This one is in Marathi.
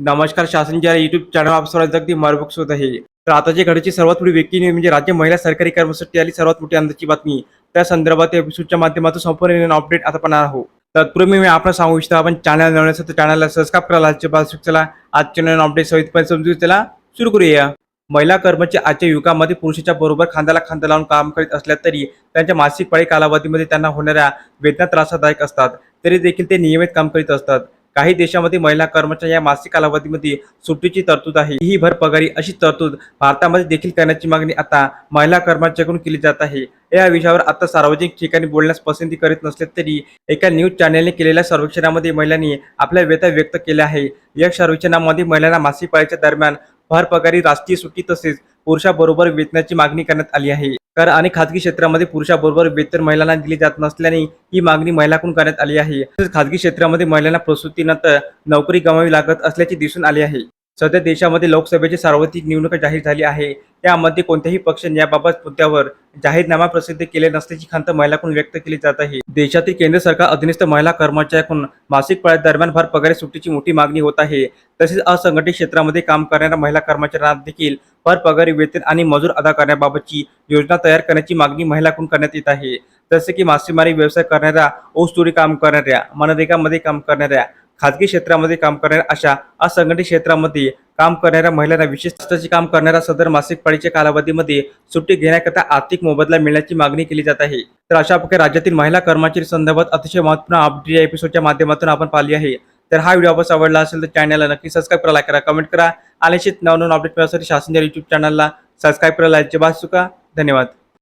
नमस्कार शासनच्या युट्यूब चॅनल आप अगदी मार्बक्स होत आहे. तर आताची घडीची सर्वात मोठी व्यक्ती न्यूज म्हणजे राज्य महिला सरकारी कर्मचारी आली सर्वात मोठी अंदाची बातमी. त्या संदर्भात एपिसोडच्या माध्यमातून संपूर्ण अपडेट आता पाहणार आहोत. तत्पूर्वी मी आपण सांगू इच्छितो आपण चॅनल नवण्याचं तर चॅनलला सबस्क्राईब करायला आजच्या बाजू चला आजच्या नवीन अपडेट सहितपणे समजू त्याला सुरू करूया. महिला कर्मचारी आजच्या युगामध्ये पुरुषाच्या बरोबर खांद्याला खांदा लावून काम करीत असल्या तरी त्यांच्या मासिक पाळी कालावधीमध्ये त्यांना होणाऱ्या वेदना त्रासदायक असतात. तरी देखील ते नियमित काम करीत असतात. काही देशामध्ये महिला कर्मचारी या मासिक कालावधीमध्ये सुट्टीची तरतूद आहे. ही भर पगारी अशी तरतूद भारतामध्ये देखील करण्याची मागणी आता महिला कर्मचाऱ्याकडून केली जात आहे. या विषयावर आता सार्वजनिक ठिकाणी बोलण्यास पसंती करीत नसले तरी एका न्यूज चॅनेलने केलेल्या सर्वेक्षणामध्ये महिलांनी आपल्या व्यथा व्यक्त केल्या आहे. या सर्वेक्षणामध्ये महिलांना मासिक पाळीच्या दरम्यान भर पगारी राष्ट्रीय सुट्टी तसेच पुरुषाबरोबर वेतनाची मागणी करण्यात आली आहे. कर आणि खाजगी क्षेत्रामध्ये पुरुषाबरोबर वेतन महिलांना दिली जात नसल्याने ही मागणी महिलांकडून करण्यात आली आहे. तसेच खाजगी क्षेत्रामध्ये महिलांना प्रसूतीनंतर नोकरी गमावी लागत असल्याचे दिसून आले आहे. सध्या देशामध्ये लोकसभेची सार्वत्रिक निवडणूक जाहीर झाली आहे. त्यामध्ये कोणत्याही पक्षाने याबाबत मुद्द्यावर जाहीरनामा प्रसिद्ध केले नसल्याची खंत महिलाकडून व्यक्त केली जात आहे. देशातील केंद्र सरकार अधीनस्थ महिला कर्मचाऱ्याकडून मासिक पाळ्या दरम्यान भर पगारी सुट्टीची मोठी मागणी होत आहे. तसेच असंघटित क्षेत्रामध्ये काम करणाऱ्या महिला कर्मचाऱ्यांना देखील भर पगारी वेतन आणि मजूर अदा करण्याबाबतची योजना तयार करण्याची मागणी महिलाकडून करण्यात येत आहे. जसे की मासेमारी व्यवसाय करणाऱ्या ऊसतोडी काम करणाऱ्या मनरेगामध्ये काम करणाऱ्या खाजगी क्षेत्रामध्ये काम करणाऱ्या अशा असंघटित क्षेत्रामध्ये काम करणाऱ्या महिलांना विशेष काम करणाऱ्या सदर मासिक पाळीच्या कालावधीमध्ये सुट्टी घेण्याकरता आर्थिक मोबदला मिळण्याची मागणी केली जात आहे. तर अशा प्रकारे राज्यातील महिला कर्मचारी संदर्भात अतिशय महत्त्वपूर्ण अपडेट या एपिसोडच्या माध्यमातून आपण पाहिली आहे. तर हा व्हिडिओ आपण आवडला असेल तर चॅनलला नक्की सबस्क्राईब करा लाईक करा कमेंट करा. आणि अशीच नवनवीन अपडेट मिळण्यासाठी शासनच्या युट्यूब चॅनलला सबस्क्राईब करायला अजिबात चुका धन्यवाद.